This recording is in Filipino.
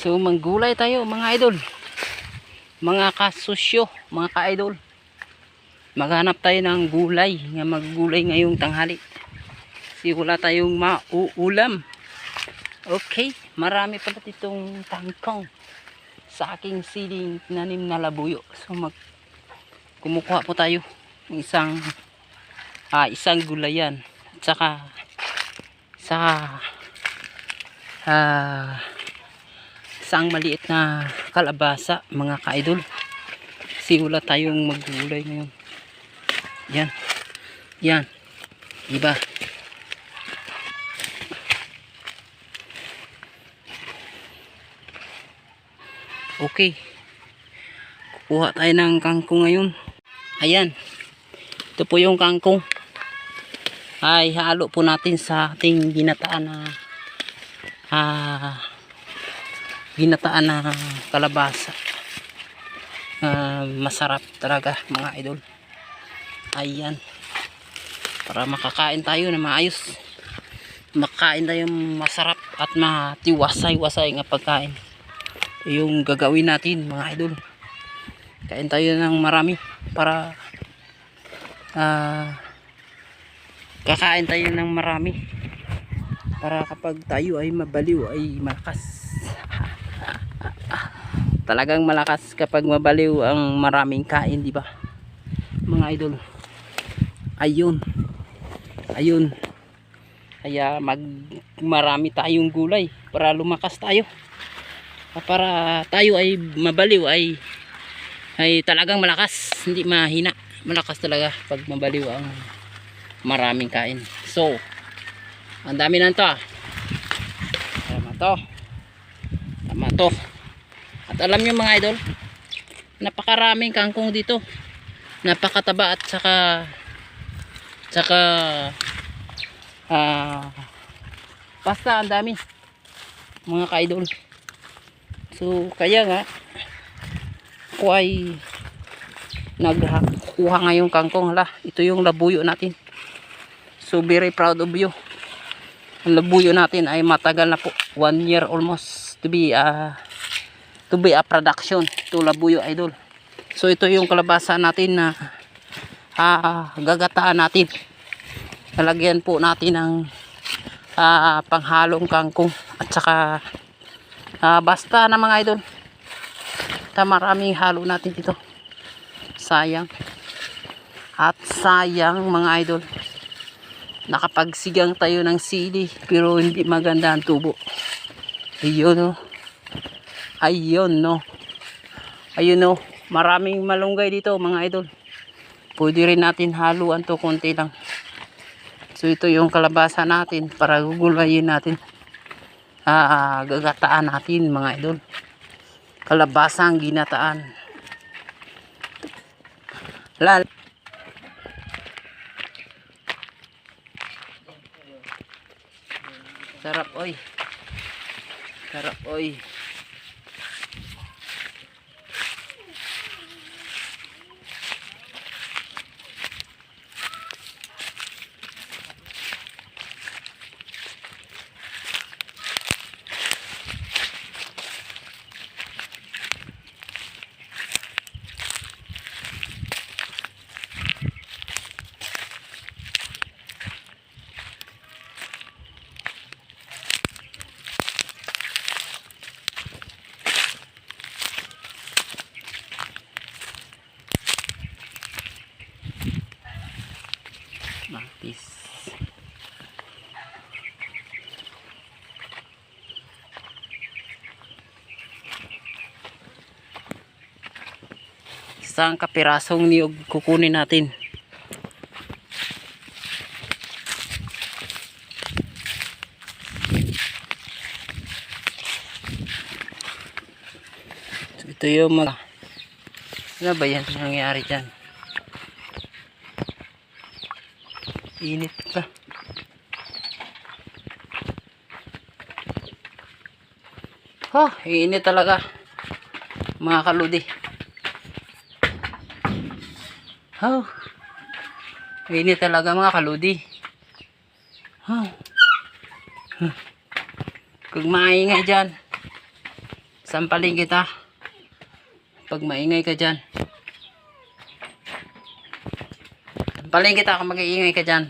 So manggulay tayo mga idol. Mga kasusyo, mga ka-idol. Maghanap tayo ng gulay, nga maggulay ngayong tanghali. Kasi wala tayong mauulam. Okay, marami pala itong tangkong sa aking siling nanim na labuyo. So mag kumukuha po tayo ng isang ah, isang gulayan. At saka sa ah, isang maliit na kalabasa mga ka-idol. Kasi wala tayong maggulay ngayon. Yan. Yan. Diba? Okay. Kukuha tayo ng kangkong ngayon. Ayan. Ito po yung kangkong. Ay, halo po natin sa ating ginataan na ah, ginataan na kalabasa. Ah, masarap talaga mga idol. Ayan. Para makakain tayo na maayos. Makain tayo masarap at matiwasay-wasay nga pagkain yung gagawin natin mga idol kain tayo ng marami para ah kakain tayo ng marami para kapag tayo ay mabaliw ay malakas talagang malakas kapag mabaliw ang maraming kain di ba? Mga idol. Ayun. Ayun. Kaya mag marami tayong gulay para lumakas tayo. Para tayo ay mabaliw ay ay talagang malakas. Hindi mahina. Malakas talaga pag mabaliw ang maraming kain. So ang dami na to ah. tama to. Tama to at alam nyo mga idol napakaraming kangkong dito napakataba at saka saka ah basta ang dami mga ka-idol So, kaya nga, ako ay nagkuha ngayong kangkong. Hala, ito yung labuyo natin. So, very proud of you. Ang labuyo natin ay matagal na po. One year almost to be a, to be a production. Ito labuyo, idol. So, ito yung kalabasa natin na ah, gagataan natin. Lalagyan po natin ng ah, panghalong kangkong at saka Ah, basta na mga idol. Ta maraming halo natin dito. Sayang. At sayang mga idol. Nakapagsigang tayo ng sili pero hindi maganda ang tubo. Ayun no. Ayun no. Ayun no. Maraming malunggay dito mga idol. Pwede rin natin haluan to konti lang. So ito yung kalabasa natin para gugulayin natin ah, gagataan natin mga idol kalabasang ginataan Isang kapirasong niyog kukunin natin. So, ito yung mga ano ba yan nangyari dyan? Init pa. Ha, init talaga. Mga kaludi. Ha. Init talaga mga kaludi. Ha. Kung maingay dyan. Sampaling kita. Pag maingay ka dyan. Sampaling kita kung mag-iingay ka dyan.